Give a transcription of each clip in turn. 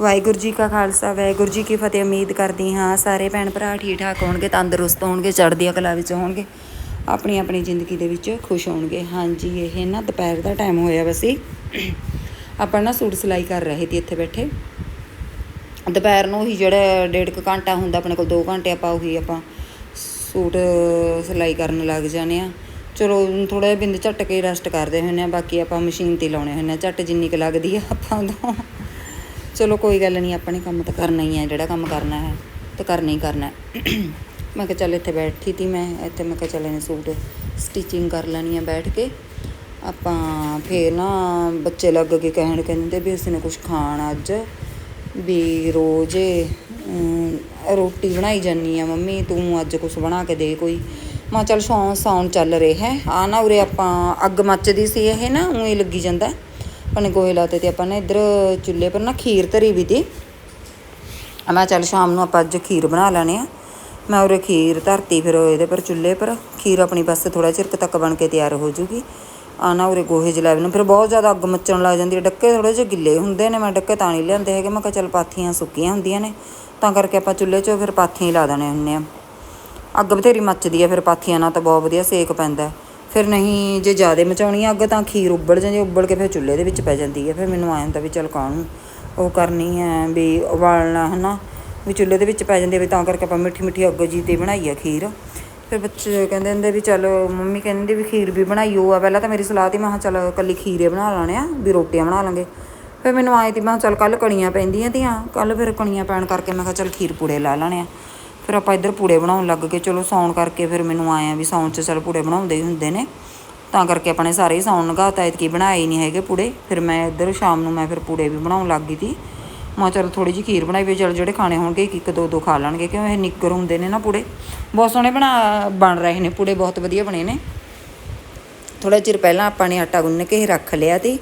ਵਾਹਿਗੁਰੂ ਜੀ ਕਾ ਖਾਲਸਾ, ਵਾਹਿਗੁਰੂ ਜੀ ਕੀ ਫਤਿਹ। ਉਮੀਦ ਕਰਦੀ ਹਾਂ ਸਾਰੇ ਭੈਣ ਭਰਾ ਠੀਕ ਠਾਕ ਹੋਣਗੇ, ਤੰਦਰੁਸਤ ਹੋਣਗੇ ਚੜ੍ਹਦੀ ਕਲਾ ਵਿੱਚ ਹੋਣਗੇ, ਆਪਣੀ ਆਪਣੀ ਜ਼ਿੰਦਗੀ ਦੇ ਵਿੱਚ ਖੁਸ਼ ਹੋਣਗੇ। ਹਾਂਜੀ, ਇਹ ਨਾ ਦੁਪਹਿਰ ਦਾ ਟਾਈਮ ਹੋਇਆ ਵਸੀ ਆਪਾਂ ਨਾ ਸੂਟ ਸਿਲਾਈ ਕਰ ਰਹੇ ਸੀ ਇੱਥੇ ਬੈਠੇ। ਦੁਪਹਿਰ ਨੂੰ ਉਹੀ ਜਿਹੜਾ ਡੇਢ ਕੁ ਘੰਟਾ ਹੁੰਦਾ, ਆਪਣੇ ਕੋਲ 2 ਘੰਟੇ ਆਪਾਂ ਉਹੀ ਆਪਾਂ ਸੂਟ ਸਿਲਾਈ ਕਰਨ ਲੱਗ ਜਾਂਦੇ ਆ ਚਲੋ ਥੋੜਾ ਜਿਹਾ ਬਿੰਦ ਝੱਟ ਕੇ ਰੈਸਟ ਕਰਦੇ ਹੁੰਦੇ ਆ ਬਾਕੀ ਆਪਾਂ ਮਸ਼ੀਨ ਤੇ ਲਾਉਣੇ ਹੁੰਦੇ ਆ ਝੱਟ ਜਿੰਨੀ ਕੁ ਲੱਗਦੀ ਆ ਆਪਾਂ ਉਦੋਂ ਚਲੋ ਕੋਈ ਗੱਲ ਨਹੀਂ, ਆਪਣੇ ਕੰਮ ਤਾਂ ਕਰਨਾ ਹੀ ਹੈ, ਜਿਹੜਾ ਕੰਮ ਕਰਨਾ ਹੈ, ਤੇ ਕਰਨਾ ਹੀ ਕਰਨਾ ਮੈਂ ਕਿਹਾ ਚੱਲ ਇੱਥੇ ਬੈਠੀ ਤੀ ਮੈਂ, ਇੱਥੇ ਮੈਂ ਕਿਹਾ ਚੱਲ ਇਹਨੇ ਸੂਟ ਸਟਿਚਿੰਗ ਕਰ ਲੈਣੀ ਆ ਬੈਠ ਕੇ। ਆਪਾਂ ਫੇਰ ਨਾ ਬੱਚੇ ਲੱਗ ਕੇ ਕਹਿਣ, ਕਹਿੰਦੇ ਵੀ ਅਸੀਂ ਨੇ ਕੁਝ ਖਾਣ ਅੱਜ, ਵੀ ਰੋਜ਼ ਰੋਟੀ ਬਣਾਈ ਜਾਨੀ ਆ ਮੰਮੀ, ਤੂੰ ਅੱਜ ਕੁਝ ਬਣਾ ਕੇ ਦੇ ਕੋਈ। ਮੈਂ ਕਿਹਾ ਚੱਲ ਸੌਣ ਸੌਣ ਚੱਲ ਰਿਹਾ ਹੈ। ਆ ਨਾ ਉਰੇ ਆਪਾਂ ਅੱਗ ਮੱਚਦੀ ਸੀ ਇਹ ਨਾ ਉਹੀ ਲੱਗੀ ਜਾਂਦਾ। ਆਪਣੇ ਗੋਹੇ ਲਾਤੇ ਤੇ ਆਪਾਂ ਨੇ ਇੱਧਰ ਚੁੱਲ੍ਹੇ ਪਰ ਨਾ ਖੀਰ ਧਰੀ ਵੀ ਤੀ। ਮੈਂ ਚੱਲ ਸ਼ਾਮ ਨੂੰ ਆਪਾਂ ਅੱਜ ਖੀਰ ਬਣਾ ਲੈਣੇ ਆ ਮੈਂ ਉਰੇ ਖੀਰ ਧਰਤੀ ਫਿਰ ਇਹਦੇ ਪਰ ਚੁੱਲ੍ਹੇ ਪਰ। ਖੀਰ ਆਪਣੀ ਬਸ ਥੋੜਾ ਚਿਰ ਕੁ ਤੱਕ ਬਣ ਕੇ ਤਿਆਰ ਹੋ ਜੂਗੀ। ਆ ਨਾ ਉਰੇ ਗੋਹੇ ਜਲਾ ਨੂੰ ਫਿਰ ਬਹੁਤ ਜ਼ਿਆਦਾ ਅੱਗ ਮੱਚਣ ਲੱਗ ਜਾਂਦੀ ਹੈ। ਡੱਕੇ ਥੋੜੇ ਜਿਹੇ ਗਿੱਲੇ ਹੁੰਦੇ ਨੇ। ਮੈਂ ਡੱਕੇ ਤਾਂ ਨਹੀਂ ਲਿਆਂਦੇ ਹੈਗੇ। ਮੈਂ ਕਿਹਾ ਚੱਲ ਪਾਥੀਆਂ ਸੁੱਕੀਆਂ ਹੁੰਦੀਆਂ ਨੇ। ਤਾਂ ਕਰਕੇ ਆਪਾਂ ਚੁੱਲ੍ਹੇ 'ਚੋਂ ਫਿਰ ਪਾਥੀਆਂ ਹੀ ਲਾ ਦੇਣੇ ਹੁੰਦੇ ਆ ਅੱਗ ਬਥੇਰੀ ਮੱਚਦੀ ਹੈ। ਫਿਰ ਪਾਥੀਆਂ ਨਾਲ ਤਾਂ ਬਹੁਤ ਵਧੀਆ ਸੇਕ ਪੈਂਦਾ ਫਿਰ ਨਹੀਂ, ਜੇ ਜ਼ਿਆਦਾ ਮਚਾਉਣੀ ਆ ਅੱਗ ਤਾਂ ਖੀਰ ਉੱਬਲ ਜਾਂਦੀ ਉੱਬਲ ਕੇ ਫਿਰ ਚੁੱਲ੍ਹੇ ਦੇ ਵਿੱਚ ਪੈ ਜਾਂਦੀ ਹੈ ਫਿਰ ਮੈਨੂੰ ਆਇਆ ਹੁੰਦਾ ਵੀ ਚੱਲ ਕਾਹਨੂੰ ਉਹ ਕਰਨੀ ਹੈ ਵੀ ਉਬਾਲਣਾ, ਹਨਾ, ਵੀ ਚੁੱਲ੍ਹੇ ਦੇ ਵਿੱਚ ਪੈ ਜਾਂਦੀ ਆ, ਵੀ ਤਾਂ ਕਰਕੇ ਆਪਾਂ ਮਿੱਠੀ ਮਿੱਠੀ ਅੱਗ ਜੀ ਤੇ ਬਣਾਈ ਆ ਖੀਰ ਫਿਰ ਬੱਚੇ ਕਹਿੰਦੇ ਹੁੰਦੇ ਵੀ ਚਲ ਮੰਮੀ ਕਹਿੰਦੀ ਵੀ ਖੀਰ ਵੀ ਬਣਾਈਓ ਆ ਪਹਿਲਾਂ ਤਾਂ ਮੇਰੀ ਸਲਾਹ ਤੀ, ਮੈਂ ਕਿਹਾ ਚੱਲ ਕੱਲੀ ਖੀਰੇ ਬਣਾ ਲਾਣੇ ਆ, ਵੀ ਰੋਟੀਆਂ ਬਣਾ ਲਾਂਗੇ। ਫਿਰ ਮੈਨੂੰ ਆਏ ਤੀ, ਮੈਂ ਕਿਹਾ ਚੱਲ ਕੱਲ ਕਣੀਆਂ ਪੈਂਦੀਆਂ ਤੀਆਂ ਕੱਲ ਫਿਰ ਕਣੀਆਂ ਪੈਣ ਕਰਕੇ ਮੈਂ ਕਿਹਾ ਚੱਲ ਖੀਰ ਪੂੜੇ ਲਾ ਲਾਣੇ ਆ। ਫਿਰ ਆਪਾਂ ਇੱਧਰ ਪੂੜੇ ਬਣਾਉਣ ਲੱਗ ਗਏ। ਚਲੋ ਸੌਣ ਕਰਕੇ ਫਿਰ ਮੈਨੂੰ ਆਇਆ ਵੀ ਸੌਣ 'ਚ ਚੱਲ ਪੂੜੇ ਬਣਾਉਂਦੇ ਹੀ ਹੁੰਦੇ ਨੇ। ਤਾਂ ਕਰਕੇ ਆਪਣੇ ਸਾਰੇ ਹੀ ਸੌਣ ਲਗਾਤਾ ਇਤਕੀ ਬਣਾਏ ਹੀ ਨਹੀਂ ਹੈਗੇ ਪੂੜੇ। ਫਿਰ ਮੈਂ ਇੱਧਰ ਸ਼ਾਮ ਨੂੰ ਮੈਂ ਫਿਰ ਪੂੜੇ ਵੀ ਬਣਾਉਣ ਲੱਗ ਗਈ ਤੀ ਮੈਂ ਕਿਹਾ ਚੱਲ ਥੋੜੀ ਜਿਹੀ ਖੀਰ ਬਣਾਈ ਵੀ ਚੱਲ ਜਿਹੜੇ ਖਾਣੇ ਹੋਣਗੇ ਇੱਕ ਇੱਕ, ਦੋ ਦੋ ਖਾ ਲੈਣਗੇ, ਕਿਉਂ ਇਹ ਨਿੱਕਰ ਹੁੰਦੇ ਨੇ ਨਾ ਪੂੜੇ। ਬਹੁਤ ਸੋਹਣੇ ਬਣਾ, ਬਣ ਰਹੇ ਨੇ ਪੂੜੇ, ਬਹੁਤ ਵਧੀਆ ਬਣੇ ਨੇ। ਥੋੜਾ ਚਿਰ ਪਹਿਲਾਂ ਆਪਾਂ ਨੇ ਆਟਾ ਗੁੰਨ ਕੇ ਰੱਖ ਲਿਆ ਤੇ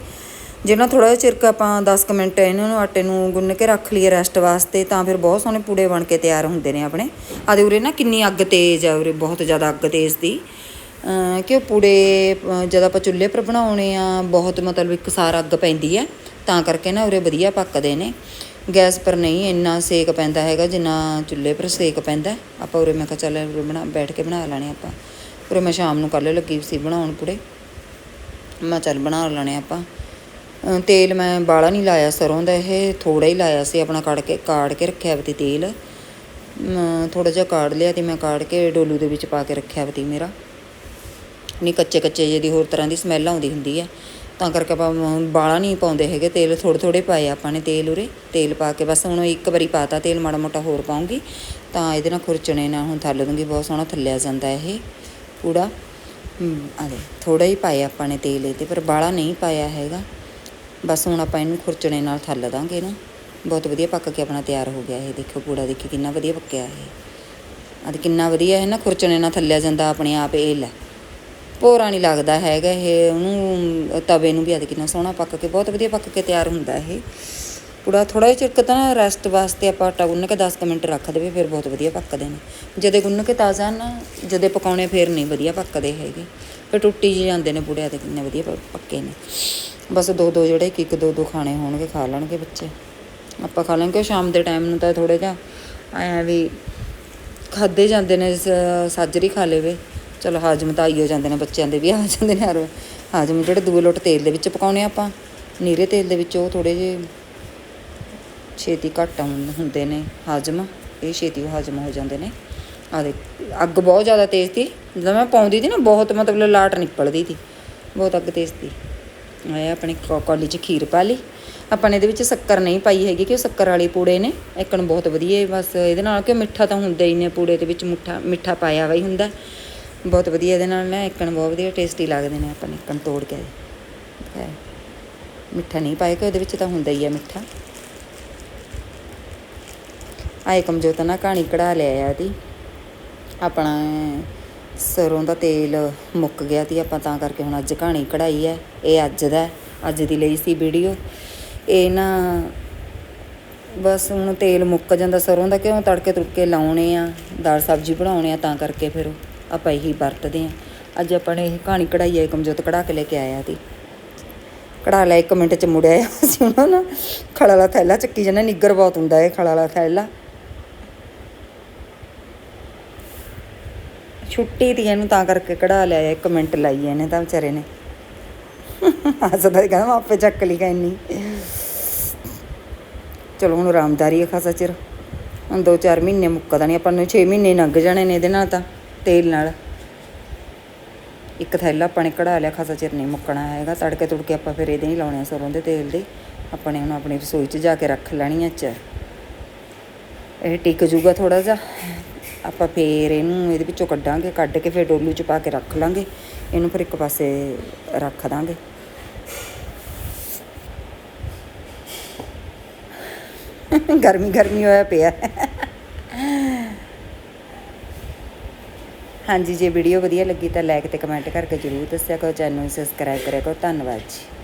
ਜਿਹਨਾਂ ਥੋੜਾ ਜਿਹਾ ਚਿਰ ਆਪਾਂ 10 ਕੁ ਮਿੰਟ ਇਹਨਾਂ ਨੂੰ ਆਟੇ ਨੂੰ ਗੁੰਨ ਕੇ ਰੱਖ ਲਈਏ ਰੈਸਟ ਵਾਸਤੇ, ਤਾਂ ਫਿਰ ਬਹੁਤ ਸੋਹਣੇ ਪੂੜੇ ਬਣ ਕੇ ਤਿਆਰ ਹੁੰਦੇ ਨੇ ਆਪਣੇ। ਆਦੇ ਉਰੇ ਨਾ ਕਿੰਨੀ ਅੱਗ ਤੇਜ਼ ਆ ਉਰੇ, ਬਹੁਤ ਜ਼ਿਆਦਾ ਅੱਗ ਤੇਜ਼ ਦੀ। ਕਿ ਉਹ ਪੂੜੇ ਅਮ ਜਦ ਆਪਾਂ ਚੁੱਲ੍ਹੇ ਪਰ ਬਣਾਉਣੇ ਆ, ਬਹੁਤ ਮਤਲਬ ਇੱਕ ਸਾਰ ਅੱਗ ਪੈਂਦੀ ਹੈ ਤਾਂ ਕਰਕੇ ਨਾ ਉਰੇ ਵਧੀਆ ਪੱਕਦੇ ਨੇ। ਗੈਸ ਪਰ ਨਹੀਂ, ਇੰਨਾ ਸੇਕ ਪੈਂਦਾ ਹੈਗਾ ਜਿੰਨਾ ਚੁੱਲ੍ਹੇ ਪਰ ਸੇਕ ਪੈਂਦਾ। ਆਪਾਂ ਉਰੇ ਮੈਂ ਕਿਹਾ ਚੱਲ ਉਰੇ ਬਣਾ, ਬੈਠ ਕੇ ਬਣਾ ਲੈਣੇ ਆਪਾਂ। ਉਰੇ ਮੈਂ ਸ਼ਾਮ ਨੂੰ ਕੱਲ੍ਹ ਲੱਗੀ ਸੀ ਬਣਾਉਣ ਪੂੜੇ। ਮੈਂ ਚੱਲ ਬਣਾ ਲੈਣੇ ਆਪਾਂ। ਤੇਲ ਮੈਂ ਬਾਲਾ ਨਹੀਂ ਲਾਇਆ ਸਰੋਂ ਦਾ, ਇਹ ਥੋੜਾ ਹੀ ਲਾਇਆ ਸੀ, ਆਪਣਾ ਕਾੜ ਕੇ ਕਾੜ ਕੇ ਰੱਖਿਆ ਵਾ ਤੀ ਤੇਲ। ਥੋੜਾ ਜਿਹਾ ਕਾੜ ਲਿਆ ਤੇ, ਮੈਂ ਕਾੜ ਕੇ ਡੋਲੂ ਦੇ ਵਿੱਚ ਪਾ ਕੇ ਰੱਖਿਆ ਵਾ ਮੇਰਾ। ਨਹੀਂ ਕੱਚੇ ਕੱਚੇ ਜਿਹਦੀ ਹੋਰ ਤਰ੍ਹਾਂ ਦੀ ਸਮੈਲ ਆਉਂਦੀ ਹੁੰਦੀ ਹੈ ਤਾਂ ਕਰਕੇ ਆਪਾਂ ਬਾਲਾ ਨਹੀਂ ਪਾਉਂਦੇ ਹੈਗੇ, ਤੇਲ ਥੋੜੇ ਥੋੜੇ ਪਾਏ ਆਪਾਂ ਨੇ ਤੇਲ ਉਰੇ। ਤੇਲ ਪਾ ਕੇ ਬਸ ਹੁਣ ਇੱਕ ਵਾਰੀ ਪਾਤਾ ਤੇਲ, ਮਾੜਾ ਮੋਟਾ ਹੋਰ ਪਾਉਂਗੀ। ਤਾਂ ਇਹਦੇ ਨਾਲ ਖੁਰਚਣੇ ਨਾਲ ਹੁਣ ਥੱਲ ਦੂੰਗੀ, ਬਹੁਤ ਸੋਹਣਾ ਥੱਲਿਆ ਜਾਂਦਾ ਇਹ ਪੂੜਾ। ਆ ਦੇ ਥੋੜਾ ਹੀ ਪਾਇਆ ਆਪਾਂ ਨੇ ਤੇਲ ਇਹਦੇ ਪਰ ਬਾਲਾ ਨਹੀਂ ਪਾਇਆ ਹੈਗਾ। ਬਸ ਹੁਣ ਆਪਾਂ ਇਹਨੂੰ ਖੁਰਚਣੇ ਨਾਲ ਥੱਲ ਦਾਂਗੇ ਇਹਨੂੰ। ਬਹੁਤ ਵਧੀਆ ਪੱਕ ਕੇ ਆਪਣਾ ਤਿਆਰ ਹੋ ਗਿਆ ਇਹ। ਦੇਖੋ ਪੂੜਾ ਦੇਖੀ ਕਿੰਨਾ ਵਧੀਆ ਪੱਕਿਆ ਇਹ। ਅੱਜ ਕਿੰਨਾ ਵਧੀਆ ਹੈ ਨਾ ਖੁਰਚਣੇ ਨਾਲ ਥੱਲਿਆ ਜਾਂਦਾ ਆਪਣੇ ਆਪ, ਇਹ ਲੈ। ਭੋਰਾ ਨਹੀਂ ਲੱਗਦਾ ਹੈਗਾ ਇਹ। ਉਹਨੂੰ ਤਵੇ ਨੂੰ ਵੀ ਅੱਜ ਕਿੰਨਾ ਸੋਹਣਾ ਪੱਕ ਕੇ, ਬਹੁਤ ਵਧੀਆ ਪੱਕ ਕੇ ਤਿਆਰ ਹੁੰਦਾ ਇਹ। ਪੂੜਾ ਥੋੜਾ ਜਿਹਾ ਚਿਰਕ ਤਾਂ ਰੈਸਟ ਵਾਸਤੇ ਆਪਾਂ ਆਟਾ ਗੁੰਨ ਕੇ 10 ਕੁ ਮਿੰਟ ਰੱਖ ਦੇਵੇ, ਫਿਰ ਬਹੁਤ ਵਧੀਆ ਪੱਕਦੇ ਨੇ। ਜਦੇ ਗੁੰਨ ਕੇ ਤਾਜ਼ਾ ਨਾ, ਜਦੇ ਪਕਾਉਣੇ ਫਿਰ ਨਹੀਂ ਵਧੀਆ ਪੱਕਦੇ ਹੈਗੇ। ਫਿਰ ਟੁੱਟੀ ਜਾਂਦੇ ਨੇ ਪੂੜੇ ਤੇ ਕਿੰਨੇ ਵਧੀਆ ਪ- ਪੱਕੇ ਨੇ। ਬਸ ਦੋ ਦੋ ਜਿਹੜੇ ਇੱਕ ਇੱਕ ਦੋ ਦੋ ਖਾਣੇ ਹੋਣਗੇ, ਖਾ ਲੈਣਗੇ ਬੱਚੇ। ਆਪਾਂ ਖਾ ਲਾਂਗੇ ਸ਼ਾਮ ਦੇ ਟਾਈਮ ਨੂੰ ਤਾਂ ਥੋੜੇ ਜਿਹਾ ਆਇਆ ਵੀ ਖਾਦੇ ਜਾਂਦੇ ਨੇ ਸਾਜਰੀ ਖਾ ਲੇਵੇ। ਚਲੋ ਹਾਜ਼ਮ ਤਾਂ ਆਈ ਹੋ ਜਾਂਦੇ ਨੇ, ਬੱਚਿਆਂ ਦੇ ਵੀ ਆ ਜਾਂਦੇ ਨੇ ਹਰ ਹਾਜ਼ਮ। ਜਿਹੜੇ ਦੂਏ ਲੋਟ ਤੇਲ ਦੇ ਵਿੱਚ ਪਕਾਉਣੇ ਆਪਾਂ, ਨੀਰੇ ਤੇਲ ਦੇ ਵਿੱਚ ਉਹ ਥੋੜੇ ਜਿਹੇ ਛੇਤੀ ਘੱਟ ਹੁੰ- ਹੁੰਦੇ ਨੇ ਹਾਜ਼ਮ। ਇਹ ਛੇਤੀ ਉਹ ਹਾਜ਼ਮ ਹੋ ਜਾਂਦੇ ਨੇ। ਆ ਦੇ ਅੱਗ ਬਹੁਤ ਜ਼ਿਆਦਾ ਤੇਜ਼ ਸੀ ਜਦੋਂ ਮੈਂ ਪਾਉਂਦੀ ਸੀ ਨਾ, ਬਹੁਤ ਮਤਲਬ ਲਾਟ ਨਿਕਲਦੀ ਸੀ ਬਹੁਤ ਅੱਗ ਤੇਜ਼ ਸੀ ਆਇਆ ਆਪਣੇ ਕੌ- ਕੌਲੀ 'ਚ ਖੀਰ ਪਾ ਲਈ। ਆਪਾਂ ਨੇ ਇਹਦੇ ਵਿੱਚ ਸ਼ੱਕਰ ਨਹੀਂ ਪਾਈ ਹੈਗੀ ਕਿ ਉਹ ਸ਼ੱਕਰ ਵਾਲੇ ਪੂੜੇ ਨੇ। ਇੱਕਣ ਬਹੁਤ ਵਧੀਆ ਬਸ ਇਹਦੇ ਨਾਲ ਕਿ ਮਿੱਠਾ ਤਾਂ ਹੁੰਦਾ ਹੀ ਨੇ ਪੂੜੇ ਦੇ ਵਿੱਚ, ਮਿੱਠਾ ਮਿੱਠਾ ਪਾਇਆ ਵਾ ਹੀ ਹੁੰਦਾ। ਬਹੁਤ ਵਧੀਆ ਇਹਦੇ ਨਾਲ ਨਾ ਇੱਕਣ ਬਹੁਤ ਵਧੀਆ ਟੇਸਟੀ ਲੱਗਦੇ ਨੇ ਆਪਾਂ ਨੇ ਇੱਕਣ ਤੋੜ ਕੇ। ਮਿੱਠਾ ਨਹੀਂ ਪਾਇਆ ਕਿ ਉਹਦੇ ਵਿੱਚ ਤਾਂ ਹੁੰਦਾ ਹੀ ਹੈ ਮਿੱਠਾ। ਆਏ ਕਮਜੋਤ ਨਾ ਕਹਾਣੀ ਕਢਾ ਲਿਆ ਆ ਦੀ ਆਪਣਾ ਸਰੋਂ ਦਾ ਤੇਲ ਮੁੱਕ ਗਿਆ ਤੀ ਆਪਾਂ ਤਾਂ ਕਰਕੇ ਹੁਣ ਅੱਜ ਕਹਾਣੀ ਕਢਾਈ ਹੈ, ਇਹ ਅੱਜ ਦਾ ਅੱਜ ਦੀ ਲਈ ਸੀ ਵੀਡੀਓ। ਇਹ ਨਾ ਬਸ ਹੁਣ ਤੇਲ ਮੁੱਕ ਜਾਂਦਾ ਸਰੋਂ ਦਾ, ਕਿਉਂ ਤੜਕੇ ਤੁੜਕੇ ਲਾਉਣੇ ਆ, ਦਾਲ ਸਬਜ਼ੀ ਬਣਾਉਣੇ ਆ, ਤਾਂ ਕਰਕੇ ਫਿਰ ਆਪਾਂ ਇਹੀ ਵਰਤਦੇ ਆ। ਅੱਜ ਆਪਾਂ ਨੇ ਇਹ ਕਹਾਣੀ ਕਢਾਈ ਹੈ ਕਮਜੋਤ ਕਢਾ ਕੇ ਲੈ ਕੇ ਆਇਆ ਤੀ ਕਢਾ ਲੈ 1 ਮਿੰਟ ਚ ਮੁੜਿਆ ਅਸੀਂ ਉਹਨਾਂ ਨੂੰ ਖੜਾ ਵਾਲਾ ਥੈਲਾ ਚੱਕੀ ਜਾਂਦਾ ਨਿੱਗਰ ਬਹੁਤ ਹੁੰਦਾ ਇਹ ਖੜਾ ਵਾਲਾ ਥੈਲਾ। ਛੁੱਟੀ ਤੀ ਇਹਨੂੰ ਤਾਂ ਕਰਕੇ ਕਢਾ ਲਿਆ ਇੱਕ ਮਿੰਟ ਲਾਈ ਇਹਨੇ ਤਾਂ ਵਿਚਾਰੇ ਨੇ। ਹੱਸਦਾ ਹੀ ਕਹਿੰਦਾ ਆਪੇ ਚੱਕ ਲਈ ਕਹਿੰਨੀ ਚਲੋ ਹੁਣ ਆਰਾਮਦਾਰੀ ਹੈ ਖਾਸਾ ਚਿਰ। ਹੁਣ 2-4 ਮਹੀਨੇ ਮੁੱਕਦਾ ਨਹੀਂ, ਆਪਾਂ ਨੂੰ 6 ਮਹੀਨੇ ਲੰਘ ਜਾਣੇ ਨੇ ਇਹਦੇ ਨਾਲ ਤਾਂ, ਤੇਲ ਨਾਲ। ਇੱਕ ਥੈਲਾ ਆਪਾਂ ਨੇ ਕਢਾ ਲਿਆ, ਖਾਸਾ ਚਿਰ ਨਹੀਂ ਮੁੱਕਣਾ ਹੈਗਾ। ਤੜਕੇ ਤੁੜਕੇ ਆਪਾਂ ਫਿਰ ਇਹਦੇ ਨਹੀਂ ਲਾਉਣੇ ਸਰੋਂ ਦੇ ਤੇਲ ਦੇ। ਆਪਾਂ ਨੇ ਹੁਣ ਆਪਣੀ ਰਸੋਈ 'ਚ ਜਾ ਕੇ ਰੱਖ ਲੈਣੀ ਆ ਚ ਇਹ ਟਿਕ ਜੂਗਾ ਥੋੜਾ ਜਿਹਾ। ਆਪਾਂ ਫੇਰ ਇਹਨੂੰ ਇਹਦੇ ਵਿੱਚੋਂ ਕੱਢਾਂਗੇ, ਕੱਢ ਕੇ ਫਿਰ ਡੋਲੂ 'ਚ ਪਾ ਕੇ ਰੱਖ ਲਾਂਗੇ। ਇਹਨੂੰ ਫਿਰ ਇੱਕ ਪਾਸੇ ਰੱਖ ਦਾਂਗੇ। ਗਰਮੀ ਗਰਮੀ ਹੋਇਆ ਪਿਆ। ਹਾਂਜੀ, ਜੇ ਵੀਡੀਓ ਵਧੀਆ ਲੱਗੀ ਤਾਂ ਲਾਈਕ ਤੇ ਕਮੈਂਟ ਕਰਕੇ ਜਰੂਰ ਦੱਸਿਆ ਕਰੋ ਚੈਨਲ ਨੂੰ ਸਬਸਕ੍ਰਾਈਬ ਕਰਿਆ ਕਰੋ। ਧੰਨਵਾਦ ਜੀ।